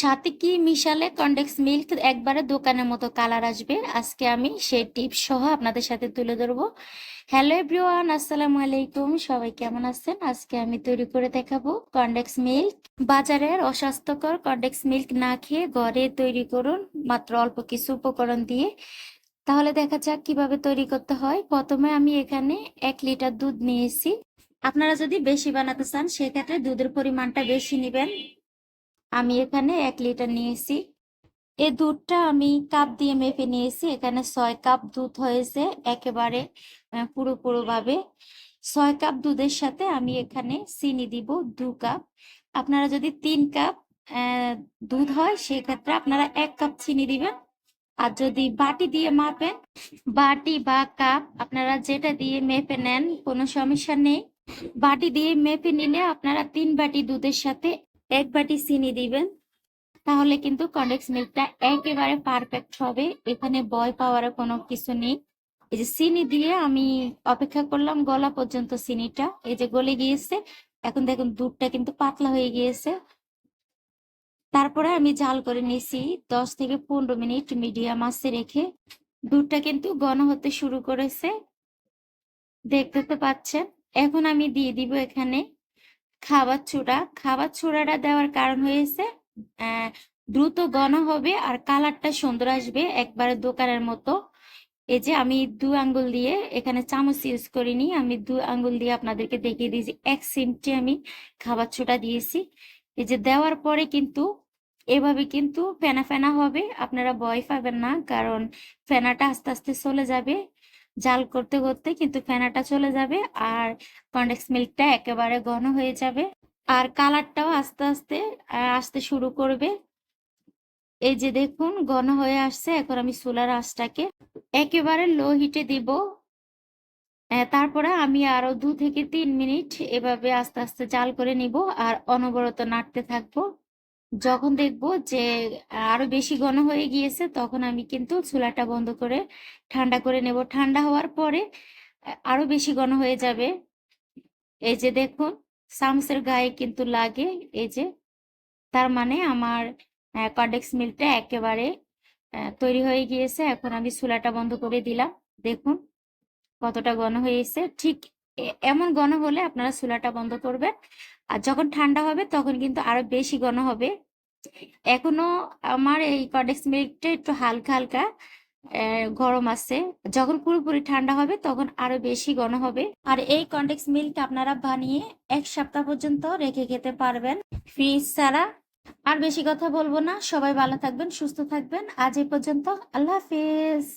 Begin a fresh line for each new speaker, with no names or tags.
সাথে কি মিশালে কনডেক্স মিল্ক একবারে দোকানের মতো কালার আসবে? আজকে আমি সেই টিপস সহ আপনাদের সাথে তুলে ধরবো। হ্যালো এভরিওয়ান, আসসালামু আলাইকুম। সবাই কেমন আছেন? আজকে আমি তৈরি করে দেখাবো কনডেক্স মিল্ক। বাজারের অস্বাস্থ্যকর কনডেক্স মিল্ক না খেয়ে ঘরে তৈরি করুন মাত্র অল্প কিছু উপকরণ দিয়ে। তাহলে দেখা যাক কীভাবে তৈরি করতে হয়। প্রথমে আমি এখানে এক লিটার দুধ নিয়েছি। আপনারা যদি বেশি বানাতে চান, সেক্ষেত্রে দুধের পরিমাণটা বেশি নেবেন। আমি এখানে এক লিটার নিয়েছি। এই দুধটা আমি কাপ দিয়ে মেপে নিয়েছি। এখানে ছয় কাপ দুধ হয়েছে একেবারে আহ, পুরোপুরো ছয় কাপ দুধের সাথে আমি এখানে চিনি দিব দু কাপ। আপনারা যদি তিন কাপ দুধ হয় সেক্ষেত্রে আপনারা এক কাপ চিনি দিবেন। আর যদি বাটি দিয়ে মাপেন বাটি বা কাপ আপনারা যেটা দিয়ে মেপে নেন কোনো সমস্যা নেই। বাটি দিয়ে মেপে নিলে আপনারা তিন বাটি দুধের সাথে এক বাটি চিনি দিবেন। তাহলে কিন্তু কন্ডেক্স মিল্কটা একেবারে পারফেক্ট হবে। এখানে বয় পাওয়ার কোনো কিছু নেই। এই যে চিনি দিয়ে আমি অপেক্ষা করলাম গলা পর্যন্ত চিনিটা। এই যে গলে গিয়েছে। এখন দেখুন দুধটা কিন্তু পাতলা হয়ে গিয়েছে। তারপরে আমি জাল করে নিয়েছি দশ থেকে পনেরো মিনিট মিডিয়াম আঁচে রেখে। দুধটা কিন্তু ঘন হতে শুরু করেছে। দেখতে তো পাচ্ছেন। এখন আমি দিয়ে দিব এখানে খাবার চূড়া খাবার চূড়াটা দেওয়ার কারণ হয়েছে দ্রুত ঘন হবে আর কালারটা সুন্দর আসবে একবারে দোকানের মতো। এই যে আমি দু আঙ্গুল দিয়ে এখানে চামচ ইউজ করিনি, আমি দু আঙ্গুল দিয়ে আপনাদেরকে দেখিয়ে দিয়েছি, এক সিমটি আমি খাবার ছোটা দিয়েছি। এই যে দেওয়ার পরে কিন্তু এভাবে কিন্তু ফেনা ফেনা হবে, আপনারা ভয় পাবেন না কারণ ফেনাটা আস্তে আস্তে চলে যাবে। জাল করতে করতে কিন্তু ফেনাটা চলে যাবে আর কন্ডেক্স মিল্কটা একেবারে ঘন হয়ে যাবে। আর কালারটাও আস্তে আস্তে আসতে শুরু করবে। এই যে দেখুন, ঘন হয়ে আসছে। এখন আমি সোলার আঁচটাকে একেবারে লো হিটে দিব। তারপরে আমি আরও দু থেকে তিন মিনিট এভাবে আস্তে আস্তে জাল করে নিব আর অনবরত নাড়তে থাকব। যখন দেখব যে আরও বেশি ঘন হয়ে গিয়েছে, তখন আমি কিন্তু চুলাটা বন্ধ করে ঠান্ডা করে নেব। ঠান্ডা হওয়ার পরে আরও বেশি ঘন হয়ে যাবে। এই যে দেখুন, সামসের গায়ে কিন্তু লাগে, এই যে, তার মানে আমার কর্ডেক্স মিলটা একেবারে তৈরি হয়ে গিয়েছে। এখন আমি চুলাটা বন্ধ করে দিলাম। দেখুন কতটা ঘন হয়েছে। ঠিক এমন ঘন হলে আপনারা চুলাটা বন্ধ করবেন। আর যখন ঠান্ডা হবে তখন কিন্তু আরও বেশি ঘন হবে। এখনও আমার এই কর্ডেক্স মিল্কটা একটু হালকা হালকা গরম আছে। যখন পুরোপুরি ঠান্ডা হবে তখন আরও বেশি ঘন হবে। আর এই কন্ডেক্স মিল্ক আপনারা বানিয়ে এক সপ্তাহ পর্যন্ত রেখে খেতে পারবেন ফ্রিজ ছাড়া। আর বেশি কথা বলব না। সবাই ভালো থাকবেন, সুস্থ থাকবেন। আজ এই পর্যন্ত আল্লাহ হাফিজ।